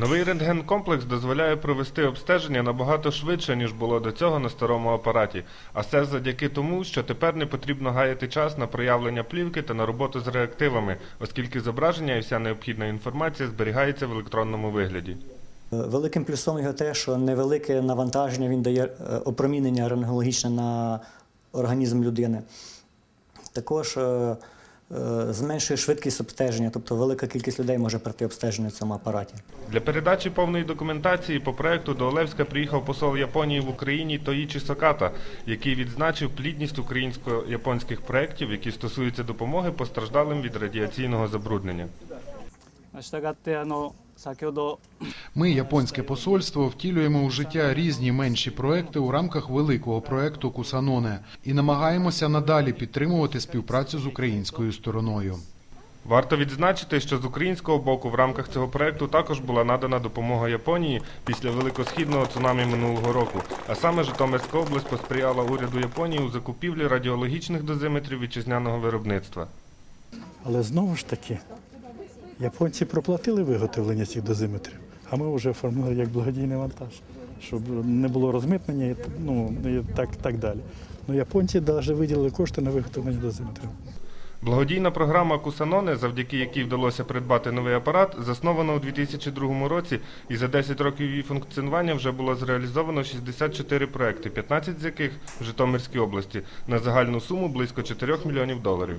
Новий рентген-комплекс дозволяє провести обстеження набагато швидше, ніж було до цього на старому апараті. А це завдяки тому, що тепер не потрібно гаяти час на проявлення плівки та на роботу з реактивами, оскільки зображення і вся необхідна інформація зберігається в електронному вигляді. Великим плюсом його те, що невелике навантаження він дає е, опромінення рентгенологічне на організм людини. Також е, зменшує швидкість обстеження, тобто велика кількість людей може пройти обстеження в цьому апараті. Для передачі повної документації по проекту до Олевська приїхав посол Японії в Україні Тоїчі Соката, який відзначив плідність українсько-японських проєктів, які стосуються допомоги постраждалим від радіаційного забруднення. Ми, японське посольство, втілюємо у життя різні менші проекти у рамках великого проекту Кусаноне і намагаємося надалі підтримувати співпрацю з українською стороною. Варто відзначити, що з українського боку в рамках цього проекту також була надана допомога Японії після великосхідного цунамі минулого року. А саме Житомирська область посприяла уряду Японії у закупівлі радіологічних дозиметрів вітчизняного виробництва. Але знову ж таки японці проплатили виготовлення цих дозиметрів, а ми вже оформили як благодійний вантаж, щоб не було розмитнення і, ну, і так, так далі. Ну, японці навіть виділили кошти на виготовлення дозиметрів. Благодійна програма Кусаноне, завдяки якій вдалося придбати новий апарат, заснована у 2002 році, і за 10 років її функціонування вже було зреалізовано 64 проекти, 15 з яких в Житомирській області, на загальну суму близько 4 мільйонів доларів.